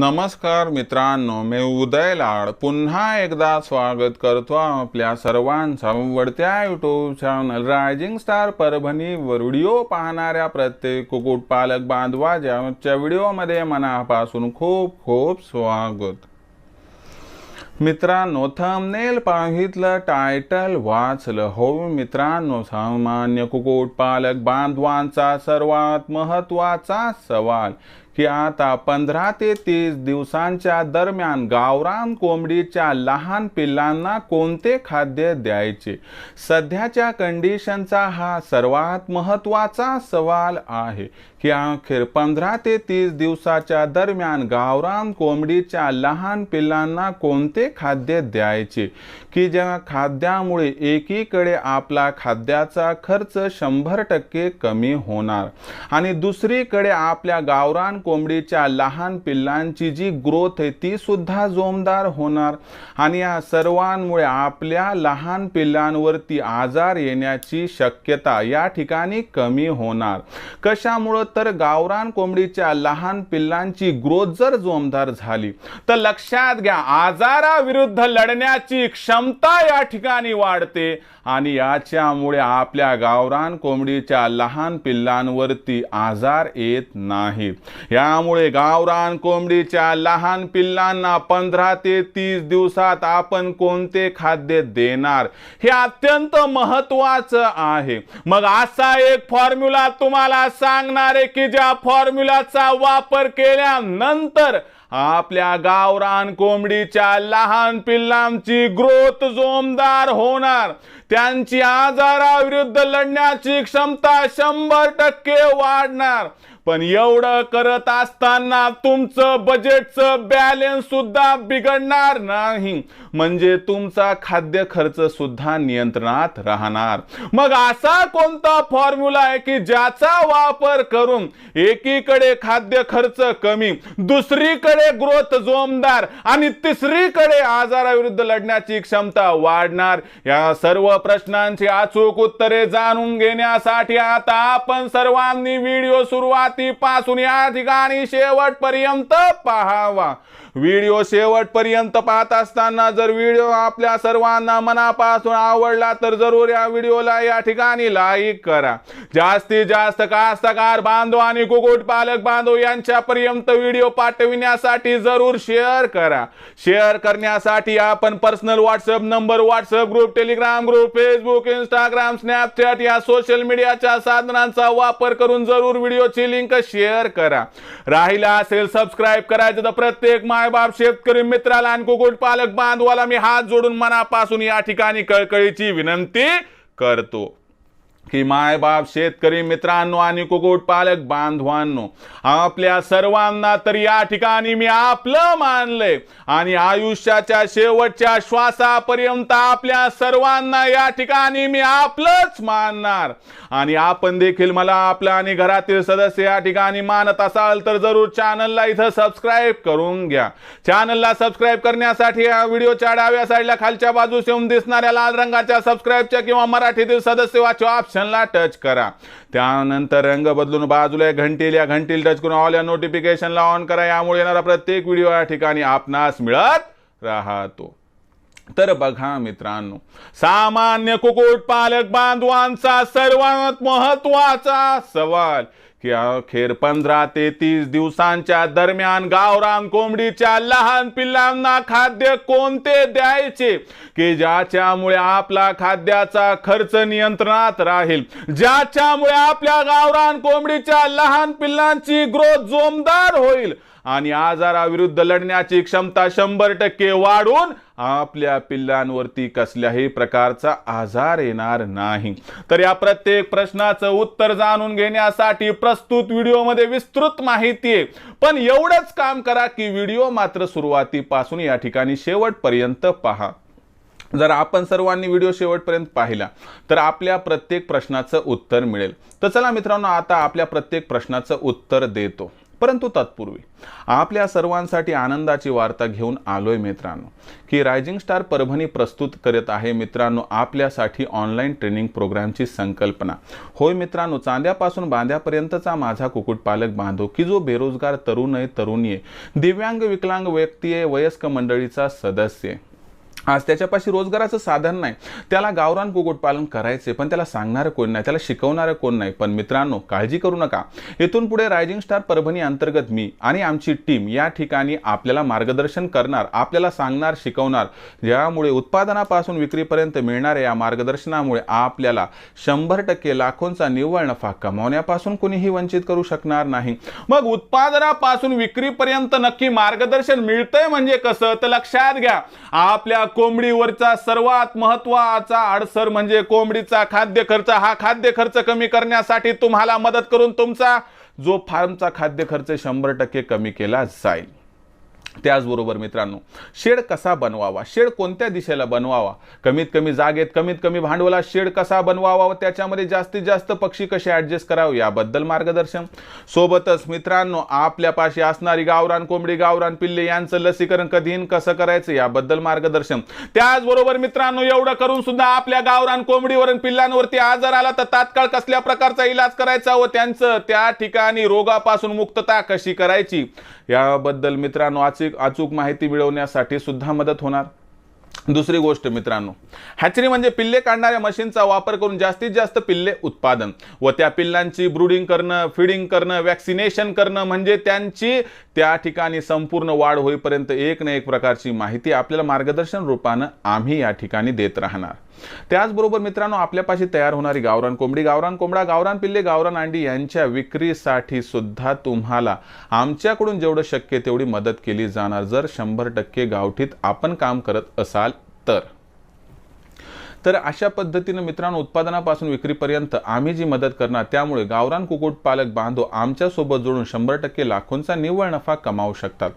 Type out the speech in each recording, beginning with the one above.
नमस्कार मित्रांनो मी उदय लाड. पुन्हा एकदा स्वागत करतो आपल्या सर्वांचा आवडत्या युट्यूब चॅनल रायझिंग स्टार परभणीवर व्हिडिओ पाहणाऱ्या प्रत्येक कुक्कुटपालक बांधवाच्या आजच्या व्हिडिओमध्ये मनापासून खूप खूप स्वागत. मित्रांनो थंबनेल पाहितलं टायटल वाचलं. हो मित्रांनो सामान्य कुक्कुटपालक बांधवांचा सर्वात महत्त्वाचा सवाल की आता पंधरा ते तीस दिवसांच्या दरम्यान गावरान कोंबडीच्या लहान पिल्लांना कोणते खाद्य द्यायचे? सध्याच्या कंडिशनचा हा सर्वात महत्त्वाचा सवाल आहे. की अखेर पंधरा ते तीस दिवसाच्या दरम्यान गावरान कोंबडीच्या लहान पिल्लांना कोणते खाद्य द्यायचे? की ज्या खाद्यामुळे एकीकडे आपला खाद्याचा खर्च शंभर टक्के कमी होणार आणि दुसरीकडे आपल्या गावरान कोंबडीच्या लहान पिल्लांची जी ग्रोथ आहे ती सुद्धा जोमदार होणार आणि या सर्वांमुळे आपल्या लहान पिल्लांवरती आजार येण्याची शक्यता या ठिकाणी कमी होणार. कशामुळं तर गावरान कोंबडीच्या लहान पिल्लांची ग्रोथ जर जोमदार झाली तर लक्षात घ्या आजाराविरुद्ध लढण्याची क्षमता या ठिकाणी वाढते. आणि याच्यामुळे आपल्या गावरान कोंबडीच्या लहान पिल्लांवरती आजार येत नाहीत. यामुळे गावरान कोंबडीच्या लहान पिल्लांना पंधरा ते तीस दिवसात आपण कोणते खाद्य देणार? हे अत्यंत महत्वाचं आहे. मग असा एक फॉर्म्युला तुम्हाला सांगणार आहे की ज्या फॉर्म्युलाचा वापर केल्यानंतर आपल्या गावरान कोंबडीच्या लहान पिल्लांची ग्रोथ जोमदार होणार. त्यांची आजाराविरुद्ध लढण्याची क्षमता शंभर टक्के वाढणार. पण एवढं करत असताना तुमचं बजेटचं बॅलन्स सुद्धा बिघडणार नाही. म्हणजे तुमचा खाद्य खर्च सुद्धा नियंत्रणात राहणार. मग असा कोणता फॉर्म्युला आहे की ज्याचा वापर करून एकीकडे खाद्य खर्च कमी दुसरीकडे ग्रोथ जोमदार आणि तिसरीकडे आजाराविरुद्ध लढण्याची क्षमता वाढणार? या सर्व प्रश्नांची अचूक उत्तरे जाणून घेण्यासाठी आता आपण सर्वांनी व्हिडिओ सुरुवातीपासून या ठिकाणी शेवटपर्यंत पाहावा. व्हिडिओ शेवटपर्यंत पाहत असताना जर व्हिडिओ आपल्या सर्वांना मनापासून आवडला तर जरूर या व्हिडिओला या ठिकाणी लाईक करा. जास्तीत जास्त कास्तकार बांधव आणि कुकुट पालक बांधव यांच्यापर्यंत व्हिडिओ पाठविण्यासाठी जरूर शेअर करा. शेअर करण्यासाठी आपण personal WhatsApp number WhatsApp group Telegram group Facebook Instagram Snapchat या सोशल मीडियाच्या साधनांचा वापर करून जरूर व्हिडिओची लिंक शेअर करा. राहिला असेल सबस्क्राईब करायचं तर प्रत्येक मायबाप शेतकरी मित्राला आणि कुकुट पालक बांधवाला मी हात जोडून मनापासून या ठिकाणी कळकळीची विनंती करतो. की मायबाप शेतकरी मित्रांनो आणि कुकुट पालक बांधवांनो आपल्या सर्वांना तर या ठिकाणी मी आपलं मानलंय आणि आयुष्याच्या शेवटच्या श्वासापर्यंत आपल्या सर्वांना या ठिकाणी मी आपलंच मानणार. आणि आपण देखील मला आपलं आणि घरातील सदस्य या ठिकाणी मानत असाल तर जरूर चॅनलला इथं सबस्क्राईब करून घ्या. चॅनलला सबस्क्राईब करण्यासाठी या व्हिडिओच्या डाव्या साईडला खालच्या बाजूस येऊन दिसणाऱ्या लाल रंगाच्या सबस्क्राईबच्या किंवा मराठीतील सदस्य वाचो नोटिफिकेशनला टच करा. त्यानंतर रंग बदलून बाजूला घंटील या घंटील टच करून ऑल या नोटिफिकेशनला ऑन करा. यामुळे येणारा प्रत्येक व्हिडिओ या ठिकाणी आपणास मिळत राहतो. तर बघा मित्रांनो सामान्य कुक्कुट पालक बांधवांचा सर्वात महत्त्वाचा सवाल की अखेर पंधरा ते तीस दिवसांच्या दरम्यान गावरान कोंबडीच्या लहान पिल्लांना खाद्य कोणते द्यायचे? की ज्याच्यामुळे आपला खाद्याचा खर्च नियंत्रणात राहील? ज्याच्यामुळे आपल्या गावरान कोंबडीच्या लहान पिल्लांची ग्रोथ जोमदार होईल? आणि आजाराविरुद्ध लढण्याची क्षमता शंभर टक्के वाढून आपल्या पिल्लांवरती कसल्याही प्रकारचा आजार येणार नाही. तर या प्रत्येक प्रश्नाचं उत्तर जाणून घेण्यासाठी प्रस्तुत व्हिडिओमध्ये विस्तृत माहिती आहे. पण एवढंच काम करा की व्हिडिओ मात्र सुरुवातीपासून या ठिकाणी शेवटपर्यंत पहा. जर आपण सर्वांनी व्हिडिओ शेवटपर्यंत पाहिला तर आपल्या प्रत्येक प्रश्नाचं उत्तर मिळेल. तर चला मित्रांनो आता आपल्या प्रत्येक प्रश्नाचं उत्तर देतो. परंतु तत्पूर्वी आपल्या सर्वांसाठी आनंदाची वार्ता घेऊन आलोय मित्रांनो की रायझिंग स्टार परभणी प्रस्तुत करत आहे मित्रांनो आपल्यासाठी ऑनलाईन ट्रेनिंग प्रोग्रामची संकल्पना. होय मित्रांनो चांद्यापासून बांध्यापर्यंतचा माझा कुक्कुटपालक बांधव की जो बेरोजगार तरुण आहे तरुणी आहे दिव्यांग विकलांग व्यक्ती आहे वयस्क मंडळीचा सदस्य आहे. आज त्याच्यापाशी रोजगाराचं साधन नाही. त्याला गावरान कुक्कुटपालन करायचे पण त्याला सांगणारं कोण नाही त्याला शिकवणारं कोण नाही. पण मित्रांनो काळजी करू नका. इथून पुढे रायझिंग स्टार परभणी अंतर्गत मी आणि आमची टीम या ठिकाणी आपल्याला मार्गदर्शन करणार आपल्याला सांगणार शिकवणार. ज्यामुळे उत्पादनापासून विक्रीपर्यंत मिळणाऱ्या या मार्गदर्शनामुळे आपल्याला शंभर टक्के लाखोंचा निव्वळ नफा कमावण्यापासून कोणीही वंचित करू शकणार नाही. मग उत्पादनापासून विक्रीपर्यंत नक्की मार्गदर्शन मिळतंय म्हणजे कसं? तर लक्षात घ्या आपल्या कोंबडीवरचा सर्वात महत्त्वाचा अडसर म्हणजे कोंबडीचा खाद्य खर्च. हा खाद्य खर्च कमी करण्यासाठी तुम्हाला मदत करून तुमचा जो फार्मचा खाद्य खर्च शंभर टक्के कमी केला जाईल. त्याचबरोबर मित्रांनो शेड कसा बनवावा? शेड कोणत्या दिशेला बनवावा? कमीत कमी जागेत कमीत कमी भांडवलात शेड कसा बनवावा व त्याच्यामध्ये जास्तीत जास्त पक्षी कसे ॲडजस्ट करावे याबद्दल मार्गदर्शन. सोबतच मित्रांनो आपल्यापाशी असणारी गावरान कोंबडी गावरान पिल्ले यांचं लसीकरण कधी कसं करायचं याबद्दल मार्गदर्शन. त्याचबरोबर मित्रांनो एवढं करून सुद्धा आपल्या गावरान कोंबडीवर पिल्लांवरती आजार आला तर तात्काळ कसल्या प्रकारचा इलाज करायचा व त्यांचं त्या ठिकाणी रोगापासून मुक्तता कशी करायची? याबद्दल मित्रांनो आज अचूक अचूक माहिती मिळवण्यासाठी सुद्धा मदत होणार. दुसरी गोष्ट मित्रांनो हॅचरी म्हणजे पिल्ले काढणाऱ्या मशीनचा वापर करून जास्तीत जास्त पिल्ले उत्पादन व त्या पिल्लांची ब्रुडिंग करणं फिडिंग करणं वॅक्सिनेशन करणं म्हणजे त्यांची त्या ठिकाणी संपूर्ण वाढ होईपर्यंत एक ना एक प्रकारची माहिती आपल्याला मार्गदर्शन रूपानं आम्ही या ठिकाणी देत राहणार. त्याचबरोबर मित्रांनो आपल्यापाशी तयार होणारी गावरान कोंबडी गावरान कोंबडा गावरान पिल्ले गावरान अंडी यांच्या विक्रीसाठी सुद्धा तुम्हाला आमच्याकडून जेवढं शक्य तेवढी मदत केली जाणार. जर शंभर टक्के गावठीत आपण काम करत असाल तर. तर अशा पद्धतीनं मित्रांनो उत्पादनापासून विक्रीपर्यंत आम्ही जी मदत करणार त्यामुळे गावरान कुक्कुटपालक बांधव आमच्यासोबत जोडून शंभर टक्के लाखोंचा निव्वळ नफा कमावू शकतात.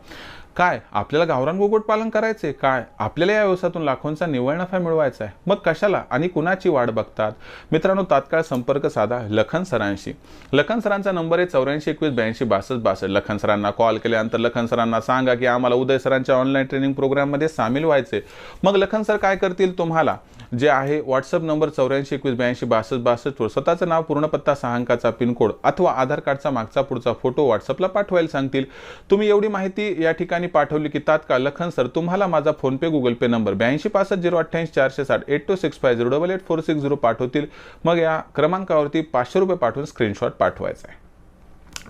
काय आपल्याला गावरान कुक्कुटपालन करायचे काय आपल्याला या व्यवसायातून लाखोंचा निव्वळ नफा मिळवायचा आहे मग कशाला आणि कुणाची वाट बघतात? मित्रांनो तात्काळ संपर्क साधा लखन सरांशी. लखन सरांचा नंबर आहे चौऱ्याऐंशी एकवीस ब्याऐंशी बासष्ट बासष्ट. लखन सरांना कॉल केल्यानंतर लखन सरांना सांगा की आम्हाला उदय सरांच्या ऑनलाईन ट्रेनिंग प्रोग्राममध्ये सामील व्हायचे मग लखन सर काय करतील तुम्हाला? जे आहे व्हॉट्सअप नंबर चौऱ्याऐंशी एकवीस ब्याऐंशी बासष्ट बासष्टवर स्वतःचं नाव पूर्ण पत्ता सहा अंकाचा पिनकोड अथवा आधार कार्डचा मागचा पुढचा फोटो व्हॉट्सअपला पाठवायला सांगतील. तुम्ही एवढी माहिती या ठिकाणी पाठवली की तात्काळ लखन सर तुम्हाला माझा फोनपे गुगल पे नंबर ब्याऐंशी पासष्ट झिरो अठ्ठ्याऐंशी चारशे साठ eight two six five zero double eight four six zero पाठवतील. मग या क्रमांकावरती पाचशे रुपये पाठवून स्क्रीनशॉट पाठवायचा आहे.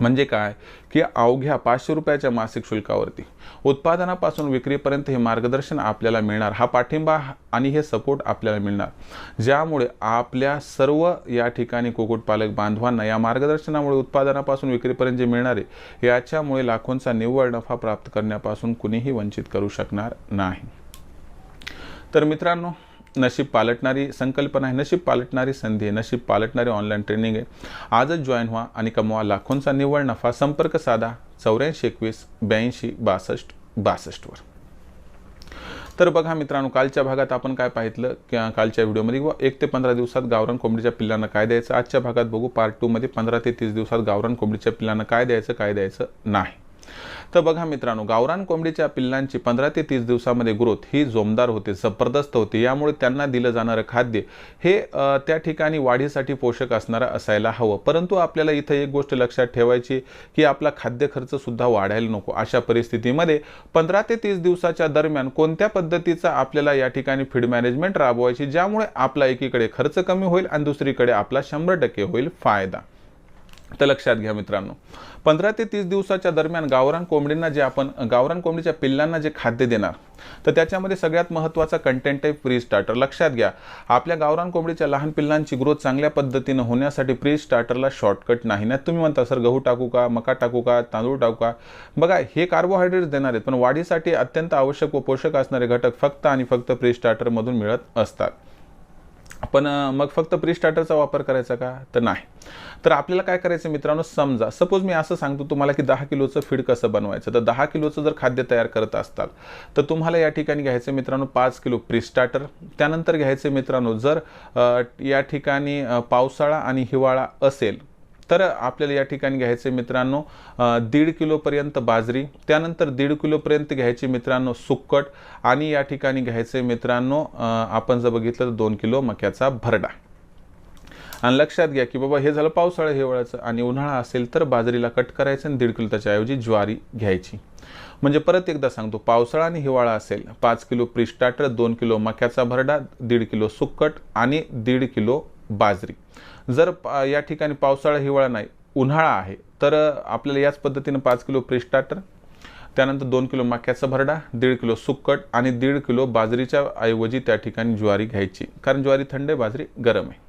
म्हणजे काय? की अवघ्या पाचशे रुपयाच्या मासिक शुल्कावरती. उत्पादनापासून विक्रीपर्यंत हे मार्गदर्शन आपल्याला मिळणार. हा पाठिंबा आणि हे सपोर्ट आपल्याला मिळणार. ज्यामुळे आपल्या सर्व या ठिकाणी कुक्कुटपालक बांधवांना या मार्गदर्शनामुळे उत्पादनापासून विक्रीपर्यंत जे मिळणारे याच्यामुळे लाखोंचा निव्वळ नफा प्राप्त करण्यापासून कुणीही वंचित करू शकणार नाही. तर मित्रांनो नशीब पालटणारी संकल्पना आहे नशीब पालटणारी संधी आहे नशीब पालटणारी ऑनलाईन ट्रेनिंग आहे. आजच जॉईन व्हा आणि कमवा लाखोंचा निव्वळ नफा. संपर्क साधा चौऱ्याऐंशी एकवीस ब्याऐंशी बासष्ट बासष्टवर तर बघा मित्रांनो कालच्या भागात आपण काय पाहितलं? किंवा कालच्या व्हिडिओमध्ये किंवा एक ते पंधरा दिवसात गावरान कोंबडीच्या पिल्लांना काय द्यायचं? आजच्या भागात बघू पार्ट टूमध्ये पंधरा ते तीस दिवसात गावरान कोंबडीच्या पिल्लांना काय द्यायचं काय द्यायचं नाही. तर बघा मित्रांनो गावरान कोंबडीच्या पिल्लांची पंधरा ते तीस दिवसामध्ये ग्रोथ ही जोमदार होते जबरदस्त होते. यामुळे त्यांना दिलं जाणारं खाद्य हे त्या ठिकाणी वाढीसाठी पोषक असणारं असायला हवं. परंतु आपल्याला इथं एक गोष्ट लक्षात ठेवायची की आपला खाद्य खर्च सुद्धा वाढायला नको. अशा परिस्थितीमध्ये पंधरा ते तीस दिवसाच्या दरम्यान कोणत्या पद्धतीचा आपल्याला या ठिकाणी फीड मॅनेजमेंट राबवायची ज्यामुळे आपला एकीकडे खर्च कमी होईल आणि दुसरीकडे आपला शंभर टक्के होईल फायदा? तर लक्षात घ्या मित्रांनो. पंधरा ते तीस दिवसाच्या दरम्यान गावरान कोंबडींना जे आपण गावरान कोंबडीच्या पिल्लांना जे खाद्य देणार तर त्याच्यामध्ये सगळ्यात महत्त्वाचा कंटेंट आहे प्री स्टार्टर लक्षात घ्या आपल्या गावरान कोंबडीच्या लहान पिल्लांची ग्रोथ चांगल्या पद्धतीनं होण्यासाठी प्री स्टार्टरला शॉर्टकट नाही. ना तुम्ही म्हणता सर गहू टाकू का? मका टाकू का? तांदूळ टाकू का? बघा हे कार्बोहायड्रेट्स देणार आहेत पण वाढीसाठी अत्यंत आवश्यक व पोषक असणारे घटक फक्त आणि फक्त प्री स्टार्टरमधून मिळत असतात. पण मग फक्त प्री स्टार्टरचा वापर करायचा का? तर नाही. तर आपल्याला काय करायचं मित्रांनो? समजा सपोज मी असं सांगतो तुम्हाला की दहा किलोचं फीड कसं बनवायचं? तर दहा किलोचं जर खाद्य तयार करत असताल तर तुम्हाला या ठिकाणी घ्यायचं मित्रांनो पाच किलो प्री स्टार्टर त्यानंतर घ्यायचे मित्रांनो जर या ठिकाणी पावसाळा आणि हिवाळा असेल तर आपल्याला या ठिकाणी घ्यायचे मित्रांनो दीड किलोपर्यंत बाजरी त्यानंतर दीड किलोपर्यंत घ्यायची मित्रांनो सुक्कट आणि या ठिकाणी घ्यायचे मित्रांनो आपण जर बघितलं तर दोन किलो मक्याचा भरडा. आणि लक्षात घ्या की बाबा हे झालं पावसाळा हिवाळ्याचं आणि उन्हाळा असेल तर बाजरीला कट करायचं आणि दीड किलो त्याच्याऐवजी ज्वारी घ्यायची. म्हणजे परत एकदा सांगतो पावसाळा आणि हिवाळा असेल पाच किलो प्री दोन किलो मक्याचा भरडा दीड किलो सुक्कट आणि दीड किलो बाजरी. जर या ठिकाणी पावसाळा हिवाळा नाही उन्हाळा आहे तर आपल्याला याच पद्धतीनं पाच किलो प्री स्टार्टर त्यानंतर दोन किलो मक्याचा भरडा दीड किलो सुक्कट आणि दीड किलो बाजरीच्या ऐवजी त्या ठिकाणी ज्वारी घ्यायची. कारण ज्वारी थंड आहे बाजरी गरम आहे.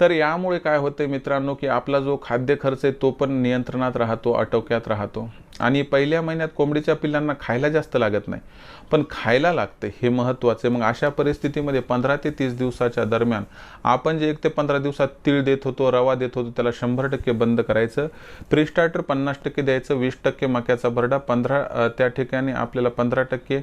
तर यामुळे काय होते मित्रांनो की आपला जो खाद्य खर्च आहे तो पण नियंत्रणात राहतो आटोक्यात राहतो. आणि पहिल्या महिन्यात कोंबडीच्या पिल्लांना खायला जास्त लागत नाही. पण खायला लागते हे महत्त्वाचे. मग अशा परिस्थितीमध्ये पंधरा ते तीस दिवसाच्या दरम्यान आपण जे एक ते पंधरा दिवसात तीळ देत होतो रवा देत होतो त्याला शंभर टक्के बंद करायचं. प्री स्टार्टर पन्नास टक्के द्यायचं वीस टक्के मक्याचा भरडा पंधरा त्या ठिकाणी आपल्याला पंधरा टक्के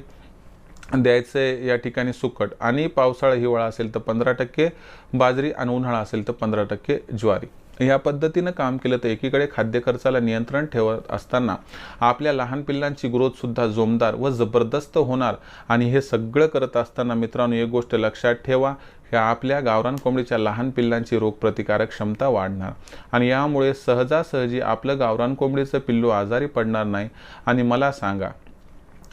द्यायचं या ठिकाणी सुकट. आणि पावसाळा हिवाळा असेल तर पंधरा टक्के बाजरी आणि उन्हाळा असेल तर पंधरा टक्के ज्वारी. ह्या पद्धतीनं काम केलं तर एकीकडे खाद्य खर्चाला नियंत्रण ठेवत असताना आपल्या लहान पिल्लांची ग्रोथ सुद्धा जोमदार व जबरदस्त होणार आणि हे सगळं करत असताना मित्रांनो एक गोष्ट लक्षात ठेवा की आपल्या गावरान कोंबडीच्या लहान पिल्लांची रोगप्रतिकारक क्षमता वाढणार आणि यामुळे सहजासहजी आपलं गावरान कोंबडीचं पिल्लू आजारी पडणार नाही. आणि मला सांगा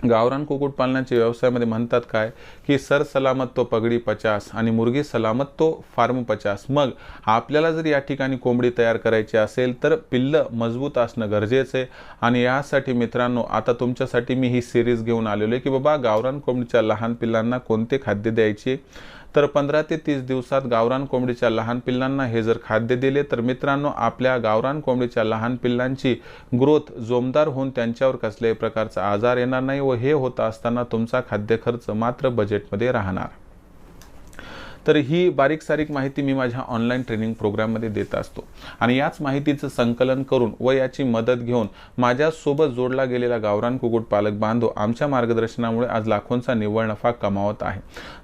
गावरान कुक्कुटपालनाच्या व्यवसायामध्ये म्हणतात काय? की सर सलामत तो पगडी पचास आणि मुर्गी सलामत तो फार्म पचास. मग आपल्याला जर या ठिकाणी कोंबडी तयार करायची असेल तर पिल्लं मजबूत असणं गरजेचं आहे. आणि यासाठी मित्रांनो आता तुमच्यासाठी मी ही सिरीज घेऊन आलेलो आहे की बाबा गावरान कोंबडीच्या लहान पिल्लांना कोणते खाद्य द्यायचे? तर पंधरा ते तीस दिवसात गावरान कोंबडीच्या लहान पिल्लांना हे जर खाद्य दिले तर मित्रांनो आपल्या गावरान कोंबडीच्या लहान पिल्लांची ग्रोथ जोमदार होऊन त्यांच्यावर कसल्याही प्रकारचा आजार येणार नाही व हे होत असताना तुमचा खाद्य खर्च मात्र बजेटमध्ये राहणार. तर ही बारीक सारीक माहिती मी माझ्या ऑनलाईन ट्रेनिंग प्रोग्राममध्ये देत असतो. आणि याच माहितीचं संकलन करून व याची मदत घेऊन माझ्यासोबत जोडला गेलेला गावरान कुकुट पालक बांधव आमच्या मार्गदर्शनामुळे आज लाखोंचा निव्वळ नफा कमावत आहे.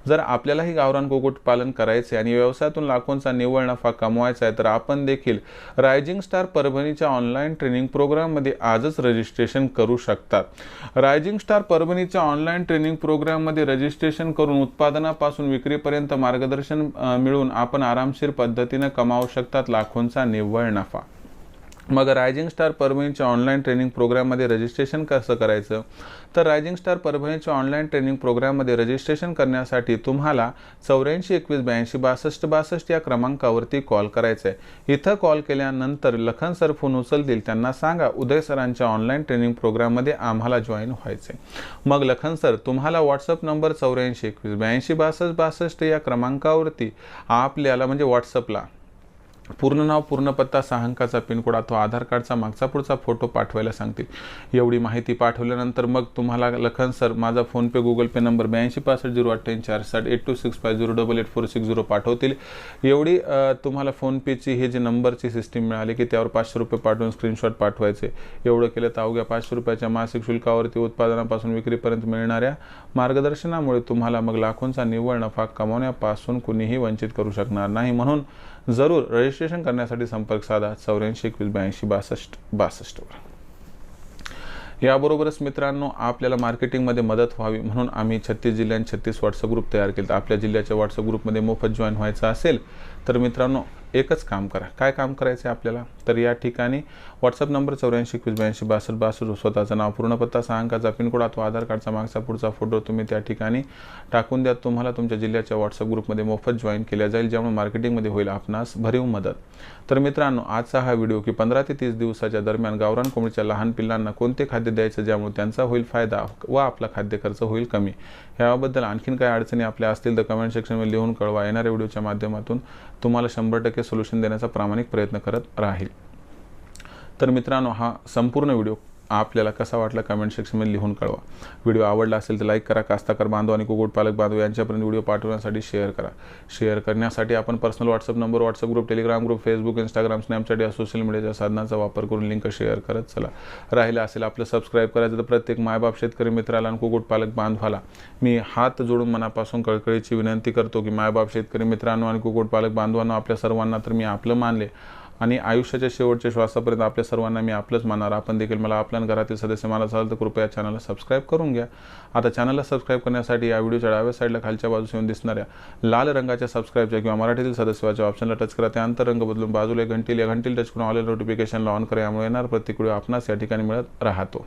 जर आपल्यालाही गावरान कुकुट पालन करायचे आणि व्यवसायातून लाखोंचा निव्वळ नफा कमवायचा आहे तर आपण देखील रायझिंग स्टार परभणीच्या ऑनलाईन ट्रेनिंग प्रोग्राममध्ये आजच रजिस्ट्रेशन करू शकतात. रायझिंग स्टार परभणीच्या ऑनलाईन ट्रेनिंग प्रोग्राममध्ये रजिस्ट्रेशन करून उत्पादनापासून विक्रीपर्यंत मार्गदर्शन मार्गदर्शन मिळून आपण आरामशीर पद्धतीनं कमावू शकतात लाखोंचा निव्वळ नफा. मग रायझिंग स्टार परभणीच्या ऑनलाईन ट्रेनिंग प्रोग्राममध्ये रजिस्ट्रेशन कसं करायचं? तर रायझिंग स्टार परभणीच्या ऑनलाईन ट्रेनिंग प्रोग्राममध्ये रजिस्ट्रेशन करण्यासाठी तुम्हाला चौऱ्याऐंशी एकवीस ब्याऐंशी बासष्ट बासष्ट या क्रमांकावरती कॉल करायचा आहे इथं कॉल केल्यानंतर लखन सर फोन उचलतील. त्यांना सांगा उदय सरांच्या ऑनलाईन ट्रेनिंग प्रोग्राममध्ये आम्हाला जॉईन व्हायचं आहे मग लखन सर तुम्हाला व्हॉट्सअप नंबर चौऱ्याऐंशी एकवीस ब्याऐंशी बासष्ट बासष्ट या क्रमांकावरती आपल्याला म्हणजे व्हॉट्सअपला पूर्ण नाव पूर्ण पत्ता सहा अंकाचा पिनकोड अथवा आधार कार्डचा मागचा पुढचा फोटो पाठवायला सांगतील. एवढी माहिती पाठवल्यानंतर मग तुम्हाला लखन सर माझा फोनपे गुगल पे नंबर ब्याऐंशी पासष्ट झिरो अठ्ठ्याऐंशी चार साठ eight two six five zero double eight four six zero पाठवतील. एवढी तुम्हाला फोनपेची हे जे नंबरची सिस्टीम मिळाली की त्यावर पाचशे रुपये पाठवून स्क्रीनशॉट पाठवायचे. एवढं केलं तर अवघ्या पाचशे रुपयाच्या मासिक शुल्कावरती उत्पादनापासून विक्रीपर्यंत मिळणाऱ्या मार्गदर्शनामुळे तुम्हाला मग लाखोंचा निव्वळ नफा कमावण्यापासून कुणीही वंचित करू शकणार नाही. म्हणून जरूर. रजिस्ट्रेशन करण्यासाठी संपर्क साधा. चौऱ्याऐंशी एकवीस ब्याऐंशी बासष्ट बासष्टवर याबरोबरच मित्रांनो आपल्याला मार्केटिंगमध्ये मदत व्हावी म्हणून आम्ही छत्तीस जिल्ह्यांत छत्तीस व्हॉट्सअप ग्रुप तयार केले आपल्या जिल्ह्याच्या व्हॉट्सअप ग्रुपमध्ये मोफत जॉईन व्हायचं असेल तर मित्रांनो एकच काम करा. काय काम करायचं आहे आपल्याला? तर या ठिकाणी व्हॉट्सअप नंबर चौऱ्याऐंशी एकवीस ब्याऐंशी बासष्ट बासष्ट स्वतःचं नाव पूर्ण पत्ता सहा अंकाचा पिनकोड अथवा आधार कार्डचा मागचा पुढचा फोटो तुम्ही त्या ठिकाणी टाकून द्या. तुम्हाला तुमच्या जिल्ह्याच्या व्हॉट्सअप ग्रुपमध्ये मोफत जॉईन केल्या जाईल ज्यामुळे मार्केटिंगमध्ये होईल आपणास भरीव मदत. तर मित्रांनो आजचा हा व्हिडिओ की पंधरा ते तीस दिवसाच्या दरम्यान गावरान कोंबडीच्या लहान पिल्लांना कोणते खाद्य द्यायचं ज्यामुळे त्यांचा होईल फायदा व आपला खाद्य खर्च होईल कमी? याबद्दल आणखीन काही अडचणी आपल्या असतील तर कमेंट सेक्शनमध्ये लिहून कळवा. येणाऱ्या व्हिडिओच्या माध्यमातून तुम्हाला शंभर टक्के सोल्युशन देण्याचा प्रामाणिक प्रयत्न करत राहील. तर मित्रांनो हा संपूर्ण व्हिडिओ आपल्याला कसा वाटला कमेंट सेक्शनमध्ये लिहून कळवा. व्हिडिओ आवडला असेल तर लाईक करा. कास्ताकर बांधव आणि कुक्कुटपालक बांधव यांच्यापर्यंत व्हिडिओ पाठवण्यासाठी शेअर करा. शेअर करण्यासाठी आपण personal WhatsApp number WhatsApp group Telegram group Facebook Instagram Snapchat या सोशल मीडियाच्या साधनाचा वापर करून लिंक शेअर करत चला. राहिलं असेल आपलं सबस्क्राईब करायचं तर प्रत्येक मायबाप शेतकरी मित्राला आणि कुक्कुटपालक बांधवाला मी हात जोडून मनापासून कळकळीची विनंती करतो की मायबाप शेतकरी मित्रांनो आणि कुक्कुटपालक बांधवांनो आपल्या सर्वांना तर मी आपलं मानले. आणि आयुष्याच्या शेवटच्या श्वासापर्यंत आपल्या सर्वांना मी आपलंच मानणार. आपण देखील मला आपल्या घरातील सदस्य मला असाल तर कृपया चॅनलला सबस्क्राईब करून घ्या. आता चॅनलला सबस्क्राईब करण्यासाठी या व्हिडिओच्या डाव्या साईडला खालच्या बाजूस येऊन दिसणाऱ्या लाल रंगाच्या सबस्क्राईबच्या किंवा मराठीतील सदस्याच्या ऑप्शनला टच करा. त्यानंतर रंग बदलून बाजूला घंटील या घंटील टच करून ऑल नोटिफिकेशनला ऑन करा. यामुळे येणार प्रत्येक व्हिडिओ आपणास या ठिकाणी मिळत राहतो.